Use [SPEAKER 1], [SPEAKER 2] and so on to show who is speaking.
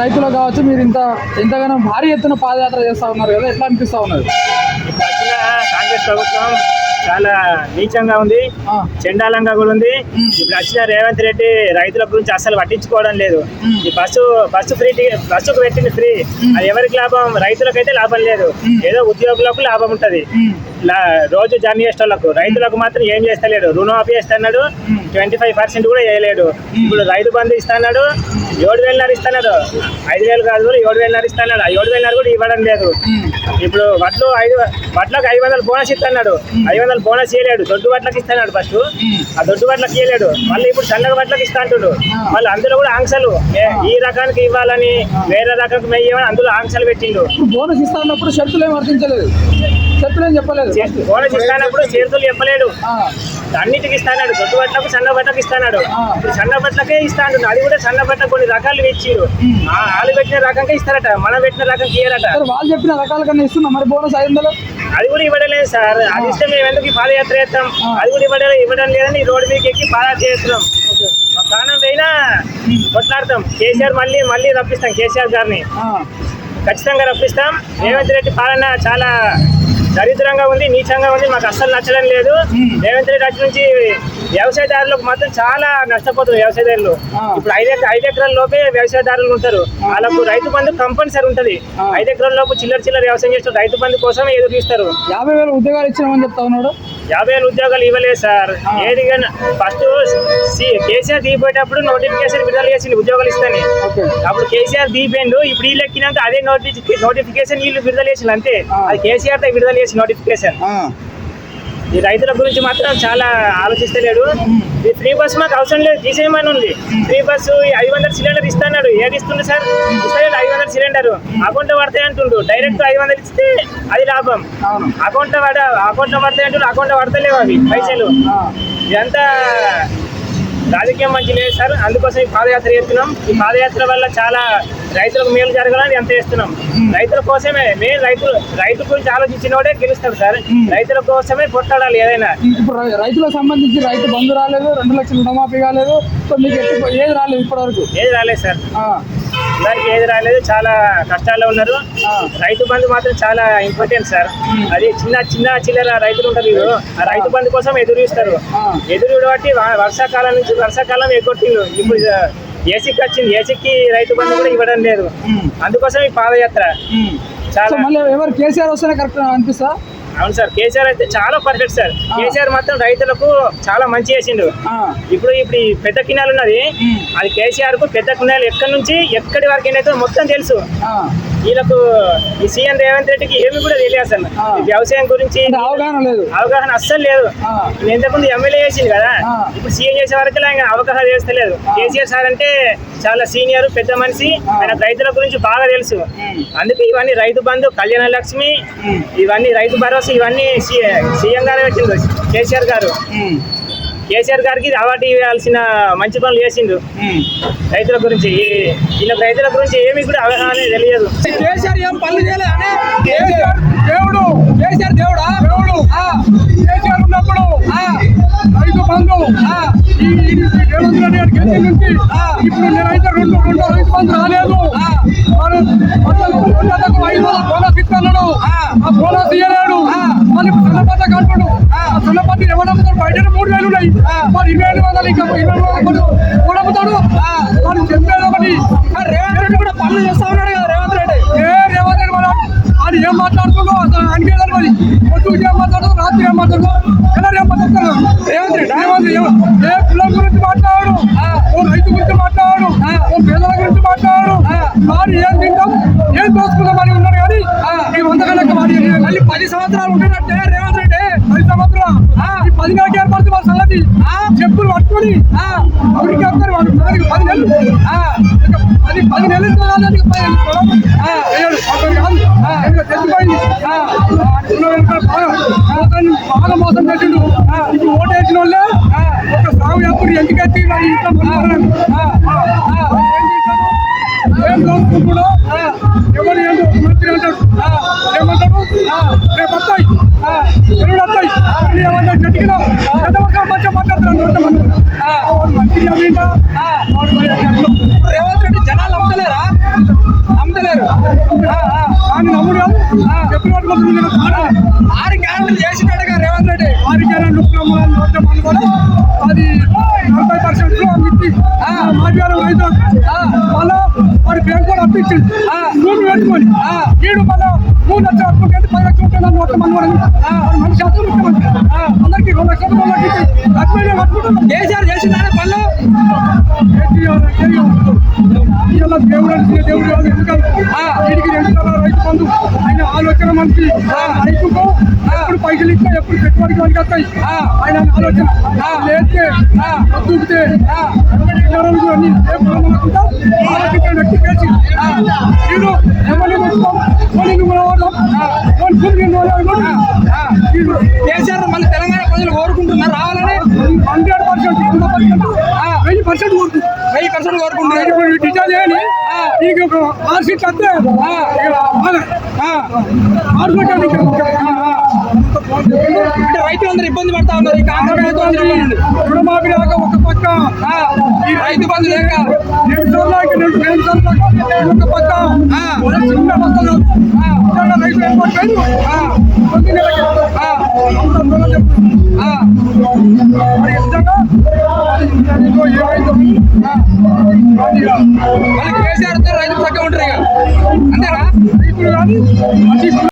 [SPEAKER 1] రైతులకు కావచ్చు మీరు ఇంత ఎంతగానో భారీ ఎత్తున పాదయాత్ర చేస్తా ఉన్నారు కదా ఎట్లా అనిపిస్తా ఉన్నది?
[SPEAKER 2] కాంగ్రెస్ ప్రభుత్వం చాలా నీచంగా ఉంది చండాలంగా కూడా ఉంది. ఇప్పుడు వచ్చిన రేవంత్ రెడ్డి రైతుల గురించి అసలు పట్టించుకోవడం లేదు. ఈ బస్సు బస్సు ఫ్రీ బస్సుకు పెట్టింది ఫ్రీ. అది ఎవరికి లాభం? రైతులకైతే లాభం లేదు. ఏదో ఉద్యోగులకు లాభం ఉంటది. రోజు జర్నీ చేసే వాళ్ళకు రైతులకు మాత్రం ఏం చేస్తలేడు. రుణమాఫీ ఇస్తున్నాడు ట్వంటీ ఫైవ్ పర్సెంట్ కూడా వేయలేడు. ఇప్పుడు రైతు బంధు ఇస్తున్నాడు ఏడు వేలు ఇస్తున్నాడు. ఐదు వేలు కాదు ఏడు వేలు ఇస్తున్నాడు. ఆ ఏడు వేలన్నర కూడా ఇవ్వడం లేదు. ఇప్పుడు వడ్లు ఐదు వడ్లకు ఐదు వందలు బోనస్ ఇస్తున్నాడు ఐదు వందలు బోనస్ ఇవ్వలేడు దొడ్డు వడ్లకు ఇస్తున్నాడు ఫస్ట్ ఆ దొడ్డు వడ్లకు ఇవ్వలేడు మళ్ళీ ఇప్పుడు సన్నగ వడ్లకు ఇస్తా అంటుడు. మళ్ళీ అందులో కూడా ఆంక్షలు. ఏ- ఈ రకానికి ఇవ్వాలని వేరే రకానికి మెయ్యమని అందులో ఆంక్షలు పెట్టిండు.
[SPEAKER 1] బోనస్ ఇస్తా అన్నప్పుడు షరతులు ఏం వర్తించలేదు? చెప్పలేదు.
[SPEAKER 2] బోనస్ ఇస్తానప్పుడు చేతులు చెప్పలేడు అన్నిటికి ఇస్తాడు దొడ్డు బట్టలకు సన్న బట్టలకు ఇస్తాడు సన్న బట్టలకే ఇస్తాడు. అది కూడా సన్న బట్ట కొన్ని రకాలు ఇచ్చిరు ఆ వాళ్ళు పెట్టిన రకంగా ఇస్తారట. మనం పెట్టిన రకం
[SPEAKER 1] సరే వాళ్ళు చెప్పిన రకాల కన్నా ఇస్తున్నా. మరి బోనస్ ఐదు వందలు?
[SPEAKER 2] అది కూడా ఇవ్వడలేదు సార్. అది ఇస్తే మేము ఎందుకు పాదయాత్ర చేస్తాం? అది కూడా ఇవ్వడం ఇవ్వడం లేదని ఈ రోడ్డు మీకు ఎక్కి పాదయాత్ర చేస్తున్నాం. మా ప్రాణం పోయినా కొట్లాడతాం. కేసీఆర్ మళ్ళీ మళ్ళీ రప్పిస్తాం. కేసీఆర్ గారిని. ఖచ్చితంగా రప్పిస్తాం. రేవంత్ రెడ్డి పాలన చాలా దరిద్రంగా ఉంది నీచంగా ఉంది మాకు అస్సలు నచ్చడం లేదు. రేవంత్ రెడ్డి నుంచి వ్యవసాయదారులకు మాత్రం చాలా నష్టపోతుంది వ్యవసాయదారులు. ఇప్పుడు ఐదు ఐదు ఎకరాల లోపే వ్యవసాయదారులు ఉంటారు. వాళ్ళకు రైతు బంధు కంపల్సరీ ఉంటది. ఐదు ఎకరాల లోపు చిల్లర చిల్లర వ్యవసాయం చేస్తారు రైతు బంధు కోసం ఎదురు చూస్తారు.
[SPEAKER 1] యాభై వేల ఉద్యోగాలు ఇచ్చినామని చెప్తా ఉన్నాడు
[SPEAKER 2] యాభై వేల ఉద్యోగాలు ఇవ్వలేదు సార్. ఏది ఫస్ట్ కేసీఆర్ దిగిపోయేటప్పుడు నోటిఫికేషన్ విడుదల చేసింది ఉద్యోగాలు ఇస్తాని అప్పుడు కేసీఆర్ దీపోయిండు ఇప్పుడు వీళ్ళు ఎక్కినాక అదే నోటిఫి నోటిఫికేషన్ వీళ్ళు విడుదల చేసింది అంతే. అది కేసీఆర్తో విడుదల చేసిన నోటిఫికేషన్. ఈ రైతుల గురించి మాత్రం చాలా ఆలోచిస్తలేడు. ఈ ఫ్రీ బస్ మాకు అవసరం లేదు తీసేయమని ఉంది. ఫ్రీ బస్సు ఐదు వందల సిలిండర్ ఇస్తున్నాడు. ఏది ఇస్తుంది సార్? ఇస్తలేదు ఐదు వందల సిలిండర్. అకౌంట్ పడతాయి అంటుండు. డైరెక్ట్ ఐదు వందలు ఇస్తే అది లాభం. అకౌంట్ పడ అకౌంట్ పడతాయి అంటుండు అకౌంట్ పడతలేవు అవి పైసలు. ఇదంతా రాజకీయం మంచి లేదు సార్. అందుకోసం ఈ పాదయాత్ర చేస్తున్నాం. ఈ పాదయాత్ర వల్ల చాలా రైతులకు మేలు జరగాలని ఎంత చేస్తున్నాం. రైతుల కోసమే మెయిన్ రైతులు రైతు గురించి ఆలోచించినోడే గెలుస్తాడు సార్. రైతుల కోసమే కొట్టాడాలి ఏదైనా.
[SPEAKER 1] ఇప్పుడు రైతులకు సంబంధించి రైతు బంధు రాలేదు రెండు లక్షల రుణమాఫీ కాలేదు. సో మీకు ఎట్టి ఏది రాలేదు ఇప్పటి వరకు
[SPEAKER 2] ఏది రాలేదు సార్. అందరికి ఏది రాలేదు చాలా కష్టాల్లో ఉన్నారు. రైతు బంధు మాత్రం చాలా ఇంపార్టెంట్ సార్. అది చిన్న చిన్న చిల్లర రైతులు ఉంటారు వీరు ఆ రైతు బంధు కోసం ఎదురు చూస్తారు. ఎదురు బట్టి వా- వర్షాకాలం నుంచి వర్షాకాలం ఎగ్గొట్టిండు. ఇప్పుడు ఏసీకి వచ్చింది. ఏసీకి రైతు బంధు కూడా ఇవ్వడం లేదు. అందుకోసం ఈ పాదయాత్ర. చాలా
[SPEAKER 1] మళ్ళీ ఎవరు కేసీఆర్ వస్తేనే కరెక్ట్ అనిపిస్తా
[SPEAKER 2] అవును సార్ కేసీఆర్ అయితే చాలా పర్ఫెక్ట్ సార్. కేసీఆర్ మాత్రం రైతులకు చాలా మంచి చేసిండు. ఇప్పుడు ఇప్పుడు ఈ పెద్ద కినాలు ఉన్నది. అది కేసీఆర్కు పెద్ద కినాలు ఎక్కడి నుంచి ఎక్కడి వరకు ఏంటో మొత్తం తెలుసు. వీళ్ళకు ఈ సీఎం రేవంత్ రెడ్డికి ఏమి కూడా తెలియదు అసలు. వ్యవసాయం గురించి
[SPEAKER 1] అవగాహన లేదు.
[SPEAKER 2] అవగాహన అస్సలు లేదు. నేను ఇంతకుముందు ఎమ్మెల్యే చేసింది కదా. ఇప్పుడు సీఎం చేసే వరకు ఆయన అవగాహన చేస్తలేదు. కేసీఆర్ సార్ అంటే చాలా సీనియర్ పెద్ద మనిషి. ఆయన రైతుల గురించి బాగా తెలుసు. అందుకే ఇవన్నీ రైతు బంధు కళ్యాణ లక్ష్మి ఇవన్నీ రైతు భరోసా ఇవన్నీ సీఎం గారు పెట్టిండు. కేసీఆర్ గారు. కేసీఆర్ గారికి అవార్డు ఇవ్వాల్సిన మంచి పనులు చేసిండు. రైతుల గురించి ఈ- వీళ్ళకి రైతుల గురించి ఏమి కూడా అవగాహన తెలియదు.
[SPEAKER 1] కేసీఆర్ ఏం పనులు చేయలే అనే కేసీఆర్ దేవుడు కేసీఆర్ దేవుడా? దేవుడు. కేసీఆర్ ఉన్నప్పుడు రైతు బంధు. రేవంత్ రెడ్డి గారి గెలిచిన నుంచి ఇప్పుడు నేనైతే రెండు రెండు రైతు బంధు రాలేదు. ఐదు వందల బోనస్ ఇస్తున్నాడు. ఆ బోనస్ ఇయ్యలేడు. మళ్ళీ ఇప్పుడు సన్నపట్ట ఆ సన్నపట్ట ఎవడమ్ముతాడు బయట మూడు వేలు ఉన్నాయి. మరి ఇరవై ఐదు వందలు ఇంకా ఇరవై వందలు ఎవడమ్ముతాడు వాళ్ళు చెప్పేది ఒకటి. రేవంత్ రెడ్డి కూడా పనులు చేస్తా ఉన్నాడు కదా రేవంత్ రెడ్డి. ఏ రేవంత్ రెడ్డి మనం అది ఏం మాట్లాడుతుందో అసలు అనికే మరి. పొద్దు ఏం మాట్లాడుతుందో రాత్రి ఏం మాట్లాడుతుందో. ఏ కులం గురించి మాట్లాడు ఓ రైతు గురించి మాట్లాడు ఓ పేదల గురించి మాట్లాడు మరి ఏం తింటాం? ఏం దోసుకుందాం అని ఉన్నారు కానీ ఈ వంద కనుక మరి మళ్ళీ పది సంవత్సరాలు ఉంటున్నట్టే రేవంత్ రెడ్డి పది సంవత్సరాలు ఈ పది నెలలకు ఏర్పడుతుంది వాళ్ళ సంగతి. చెప్పులు పట్టుకొని అమెరికా వస్తారు వాళ్ళు. పది నెలలు పది పది నెలలు వెనకాల బాగా మోసం చేసిండు. ఇప్పుడు ఓటు వేసిన వాళ్ళే ఒక సాగు ఎప్పుడు ఎందుకెత్తి మరి ఇంట్లో రేవంత్ రెడ్డి జనాలు అమ్మలేరా అమ్మలేరు
[SPEAKER 3] ఆరు గ్యారెంటీ చేసినాడుగా రేవంత్ రెడ్డి
[SPEAKER 1] ఆరు గ్యారెంటీ అది నలభై పర్సెంట్లో అమ్మించి మాట్లాడు అయితే మళ్ళా వాడి బ్యాంక్ కూడా అప్పించింది నూనె వీడు మళ్ళా మూడు లక్షలు అప్పుకెళ్ళి పది లక్షలు నోట్ల మనవాడు ఆయన ఆలోచన మంచి రైతుకు ఎప్పుడు పైసలు ఇస్తా ఎప్పుడు పెట్టుబడికి వాళ్ళకి వస్తాయి ఆయన ఆలోచన లేస్తే దూకితే జనాలకు అన్ని అనుకుంటా ఆలోచించే వ్యక్తి కేసీ వెయ్యి
[SPEAKER 3] కన్సర్న్ కోరుకుంటున్నాను
[SPEAKER 1] ఇప్పుడు డిశ్చార్జ్ చేయాలి నీకు ఆరు సీట్లు అంతే.
[SPEAKER 3] అంటే రైతులందరూ ఇబ్బంది పడతా ఉన్నారు. ఈ కాంగ్రెస్
[SPEAKER 1] రుణమాఫీ లేక ఒక పక్క
[SPEAKER 3] ఈ రైతు బంధు లేక
[SPEAKER 1] ఒక పక్క. రైతు కేసీఆర్ రైతు పక్క ఉంటారు ఇక అంతేనా